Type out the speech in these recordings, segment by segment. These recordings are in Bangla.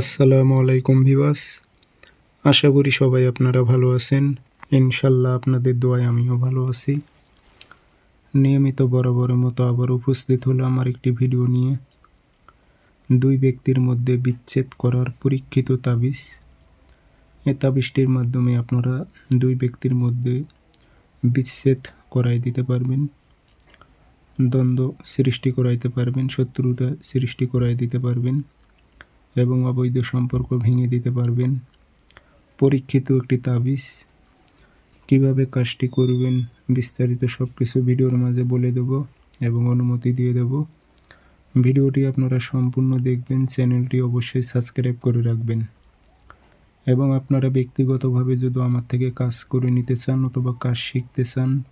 আসসালামু আলাইকুম ভিবাস আশা করি সবাই আপনারা ভালো আছেন। ইনশাল্লাহ আপনাদের দোয়ায় আমিও ভালো আছি। নিয়মিত বরাবরের মতো আবার উপস্থিত হলো আমার একটি ভিডিও নিয়ে। দুই ব্যক্তির মধ্যে বিচ্ছেদ করার পরীক্ষিত তাবিজ। এ তাবিজটির মাধ্যমে আপনারা দুই ব্যক্তির মধ্যে বিচ্ছেদ করাই দিতে পারবেন। দ্বন্দ্ব সৃষ্টি করাইতে পারবেন, শত্রুতা সৃষ্টি করাই দিতে পারবেন। এবং অবৈধ সম্পর্ক ভেঙে দিতে পারবেন। পরীক্ষিত একটি তাবিজ। কীভাবে কাজটি করবেন বিস্তারিত সব কিছু ভিডিওর মাঝে বলে দেব এবং অনুমতি দিয়ে দেব। ভিডিওটি আপনারা সম্পূর্ণ দেখবেন, চ্যানেলটি অবশ্যই সাবস্ক্রাইব করে রাখবেন। এবং আপনারা ব্যক্তিগতভাবে যদি আমার থেকে কাজ করে নিতে চান অথবা কাজ শিখতে চান,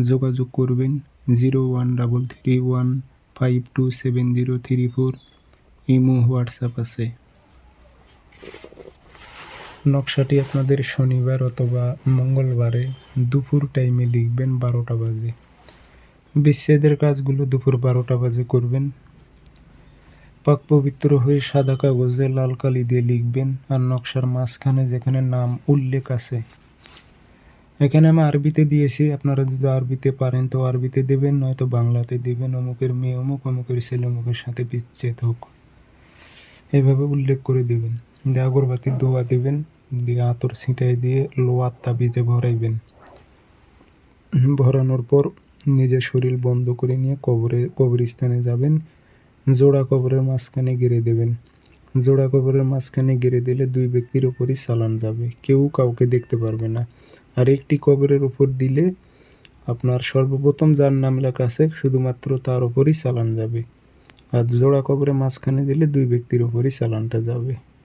যোগাযোগ করবেন zero one double three one five two seven zero three four imo, WhatsApp আছে। নকশাটি আপনাদের শনিবার অথবা মঙ্গলবারে দুপুর টাইমে লিখবেন বারোটা বাজে। বিচ্ছেদের কাজগুলো দুপুর বারোটা বাজে করবেন। পাক পবিত্র হয়ে সাদা কাগজে লাল কালি দিয়ে লিখবেন আর নকশার মাঝখানে যেখানে নাম উল্লেখ আছে। এখানে আমি আরবিতে দিয়েছি, আপনারা যদি আরবিতে পারেন তো আরবিতে দেবেন, নয়তো বাংলাতে দেবেন। অমুকের মেয়ে অমুক, অমুকের ছেলে অমুকের সাথে বিচ্ছেদ হোক। এভাবে উল্লেখ করে দেবেন। দিয়ে আগরবাতির দোয়া দেবেন, দিয়ে আতর ছিটাই দিয়ে লোয়ার তাবিজে ভরাইবেন। ভরানোর পর নিজের শরীর বন্ধ করে নিয়ে কবরে, কবরস্থানে যাবেন। জোড়া কবরের মাঝখানে গেড়ে দেবেন। জোড়া কবরের মাঝখানে গেড়ে দিলে দুই ব্যক্তির ওপরই চালান যাবে। কেউ কাউকে দেখতে পারবে না। আর একটি কবরের উপর দিলে আপনার সর্বপ্রথম যার নাম লেখা আছে, শুধুমাত্র তার ওপরই চালান যাবে। আর জোড়া কবরে মাঝখানে দিলে দুই ব্যক্তির ওপরই চালানটা যাবে।